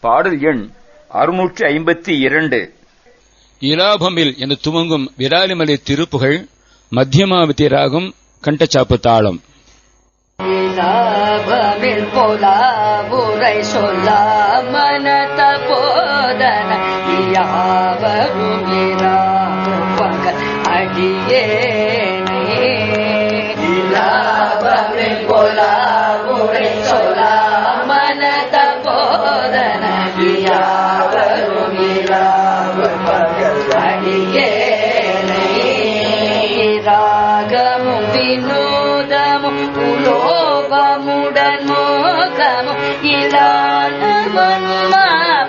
பாடல் எண் அறுநூற்றி ஐம்பத்தி இரண்டு. இலாபமில் என துவங்கும் விராலிமலை திருப்புகழ் மத்தியமாவதி ராகம் கண்டச்சாப்பு தாளம். லாபமில் பொலாவுரை சொல்ல மனத போதன யாவரும் பகல்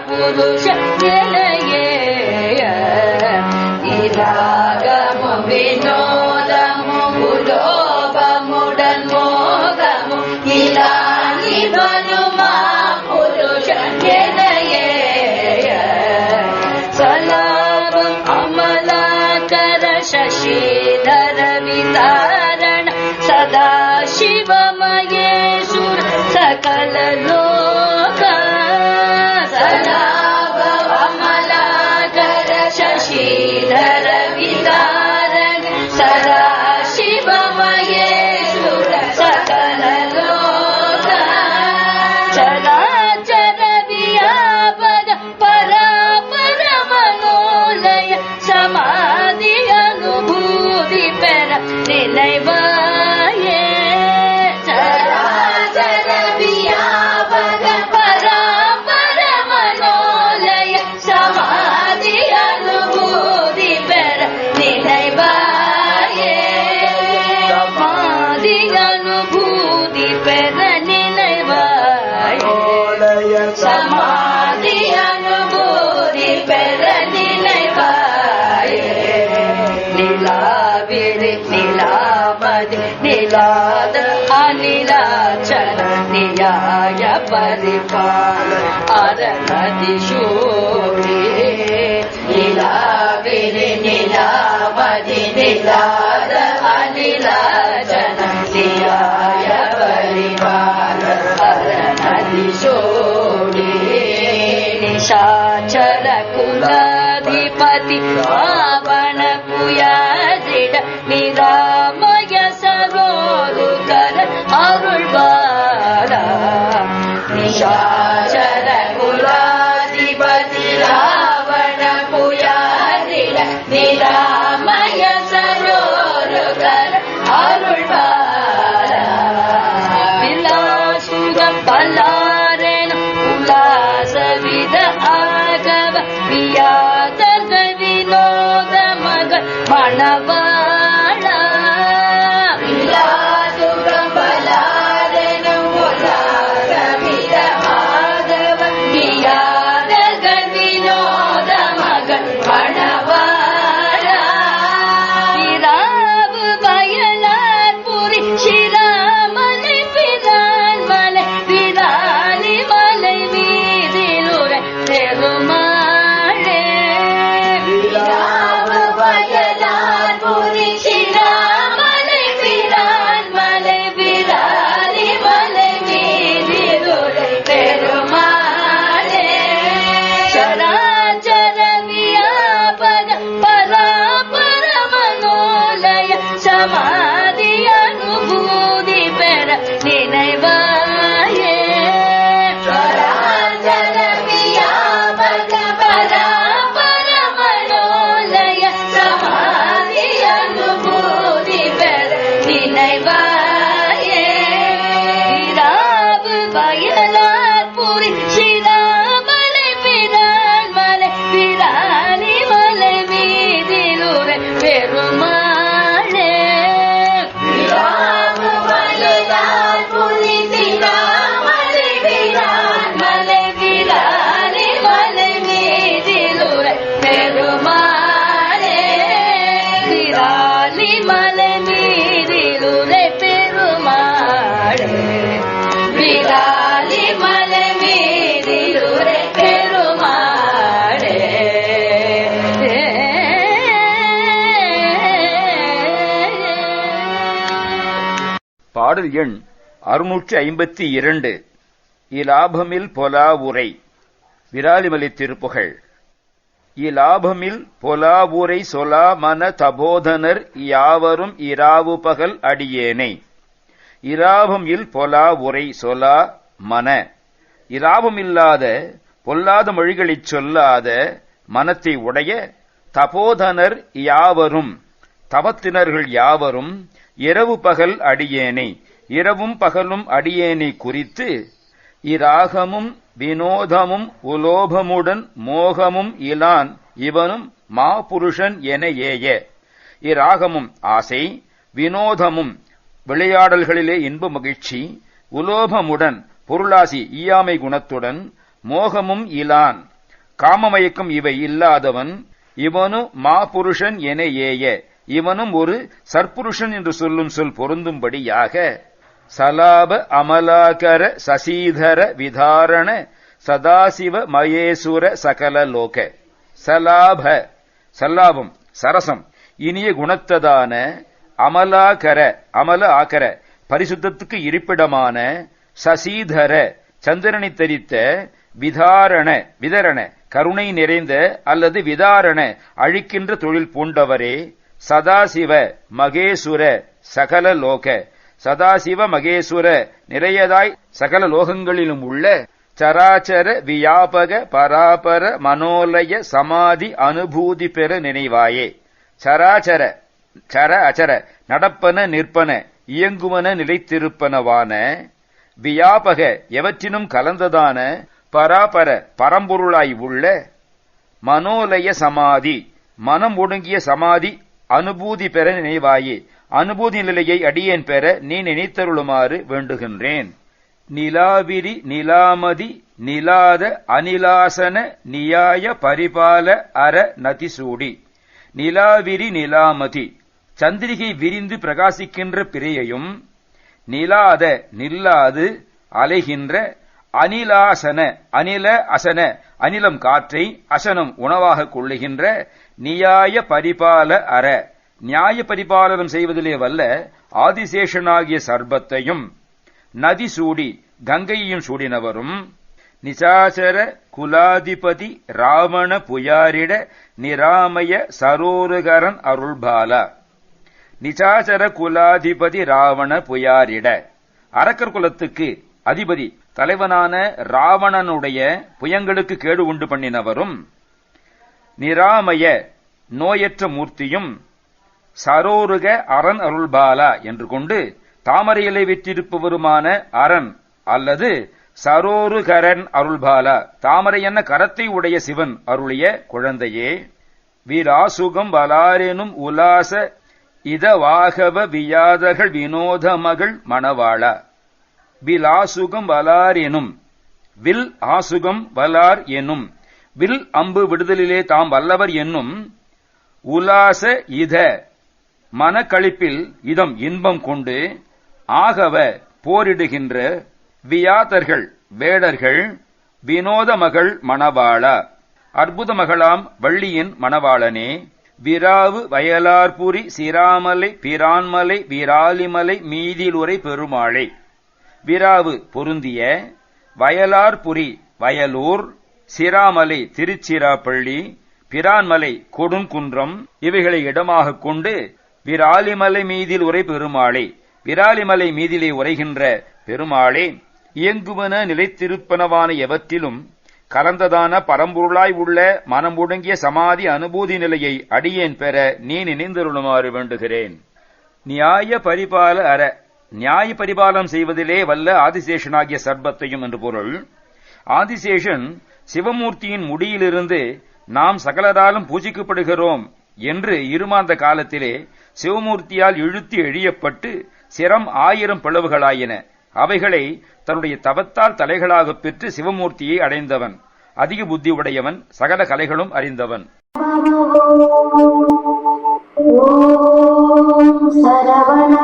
पुरुषये रागम विनोदमु पुरोगली वदमा पुरुष सल कमला अमलाकर शशिधर धर सदा शिवमये சிவமயேசுர சகல லோக अनिला चलन्दय परिपाल अर अधिशोरेला विलाद अनिला जन दाय परिपाल अर अशोडे निशा चलकु गधिपतिावणुया निरा பாடல் எண் அறுநூற்று ஐம்பத்தி இரண்டு. இலாபமில் பொலா உரை விராலிமலை திருப்புகழ். இலாபமில் பொலாவுரை சொலா மன தபோதனர் யாவரும் இராவு பகல் அடியேனை இராபம் இல் பொலா உரை சொலா மன இராபமில்லாத பொல்லாத மொழிகளைச் சொல்லாத மனத்தை உடைய தபோதனர் யாவரும் தவத்தினர்கள் யாவரும் இரவு பகல் அடியேனை இரவும் பகலும் அடியேனை குறித்து இராகமும் வினோதமும் உலோபமுடன் மோகமும் இலான் இவனும் மாபுருஷன் என ஏய. இராகமும் ஆசை வினோதமும் விளையாடல்களிலே இன்ப மகிழ்ச்சி உலோபமுடன் பொருளாசி ஈயாமை குணத்துடன் மோகமும் இலான் காமமயக்கம் இவை இல்லாதவன் இவனு மாபுருஷன் என ஏய. இவனும் ஒரு சற்புருஷன் என்று சொல்லும் சொல் பொருந்தும்படியாக சலாப அமலாகர சசீதர விதாரண சதாசிவ மயேசுர சகல லோக. சலாப சல்லாபம் சரசம் இனிய குணத்ததான அமலாகர அமல ஆகர பரிசுத்தத்துக்கு இருப்பிடமான சசீதர சந்திரனை தரித்த விதாரண விதரண கருணை நிறைந்த அல்லது விதாரண அழிக்கின்ற தொழில் பூண்டவரே சதாசிவ மகேசுர சகல லோக. சதாசிவ மகேசுர நிறையதாய் சகல லோகங்களிலும் உள்ள சராச்சர வியாபக பராபர மனோலய சமாதி அனுபூதி பெற நினைவாயே. சராச்சர சர அச்சர நடப்பன நிற்பன இயங்குவன நிலைத்திருப்பனவான வியாபக எவற்றினும் கலந்ததான பராபர பரம்பொருளாய் உள்ள மனோலய சமாதி மனம் ஒடுங்கிய சமாதி அனுபூதி பெற நினைவாயே. அனுபூதி நிலையை அடியேன் பெற நீ நினைத்தருளுமாறு வேண்டுகின்றேன். நிலாவிரி நிலாமதி நிலாத அனிலாசன நியாய பரிபால அர நதிசூடி. நிலாவிரி நிலாமதி. சந்திரிகை விரிந்து பிரகாசிக்கின்ற பிறையையும் நிலாத நில்லாது அலைகின்ற அனிலாசன அனில அசன அனிலம் காற்றை அசனம் உணவாக கொள்ளுகின்ற நியாய பரிபால அற. நியாய பரிபாலனம் செய்வதிலே வல்ல ஆதிசேஷனாகிய சர்பத்தையும் நதி சூடி கங்கையையும் சூடினவரும் நிசாசர குலாதிபதி ராவண புயாரிட நிராமய சரோருகரன் அருள்பாலா. நிசாசர குலாதிபதி ராவண புயாரிட. அரக்கர் குலத்துக்கு அதிபதி தலைவனான ராவணனுடைய புயங்களுக்கு கேடு உண்டு பண்ணினவரும் நிராமய நோயற்ற மூர்த்தியும் சரோருக அரண் அருள்பாலா என்று கொண்டு தாமரையிலை விற்றிருப்பவருமான அரண் அல்லது சரோருகரன் அருள்பாலா தாமரை என்ன கரத்தை உடைய சிவன் அருளிய குழந்தையே வீராசுகம் வலாரெனும் உலாச இதவாகவ வியாதகள் வினோத மகள் மணவாளா. விலாசுகம் வலார் எனும். வில் ஆசுகம் வலார் எனும். வில் அம்பு விடுதலிலே தாம் வல்லவர் என்னும். உலாச இத. மனக்களிப்பில் இதம் இன்பம் கொண்டு ஆகவ போரிடுகின்ற வியாதர்கள் வேடர்கள் வினோத மகள் மணவாளா. அற்புத மகளாம் வள்ளியின் மணவாளனே. விராவு வயலார்புரி சிராமலை பிரான்மலை விராலிமலை மீதிலுரை பெருமாளை. விராவு பொருந்திய வயலார்புரி வயலூர் சிராமலை திருச்சிராப்பள்ளி பிரான்மலை கொடுங்குன்றம் இவைகளை இடமாகக் கொண்டு விராலிமலை மீதில் உரை பெருமாளே விராலிமலை மீதிலே உரைகின்ற பெருமாளே இயங்குவன நிலைத்திருப்பனவான எவற்றிலும் கலந்ததான பரம்பொருளாய் உள்ள மனம் ஒடுங்கிய சமாதி அனுபூதி நிலையை அடியேன் பெற நீ நினைந்தருளுமாறு வேண்டுகிறேன். நியாய பரிபால அற நியாய பரிபாலம் செய்வதிலே வல்ல ஆதிசேஷனாகிய சர்பத்தையும் என்று பொருள். ஆதிசேஷன் சிவமூர்த்தியின் முடியிலிருந்து நாம் சகலராலும் பூஜிக்கப்படுகிறோம் என்று இருமாந்த காலத்திலே சிவமூர்த்தியால் இழுத்து எழியப்பட்டு சிரம் ஆயிரம் பிளவுகளாயின. அவைகளை தன்னுடைய தவத்தால் தலைகளாக பெற்று சிவமூர்த்தியை அடைந்தவன். அதிக புத்தி உடையவன் சகல கலைகளும் அறிந்தவன். சரவண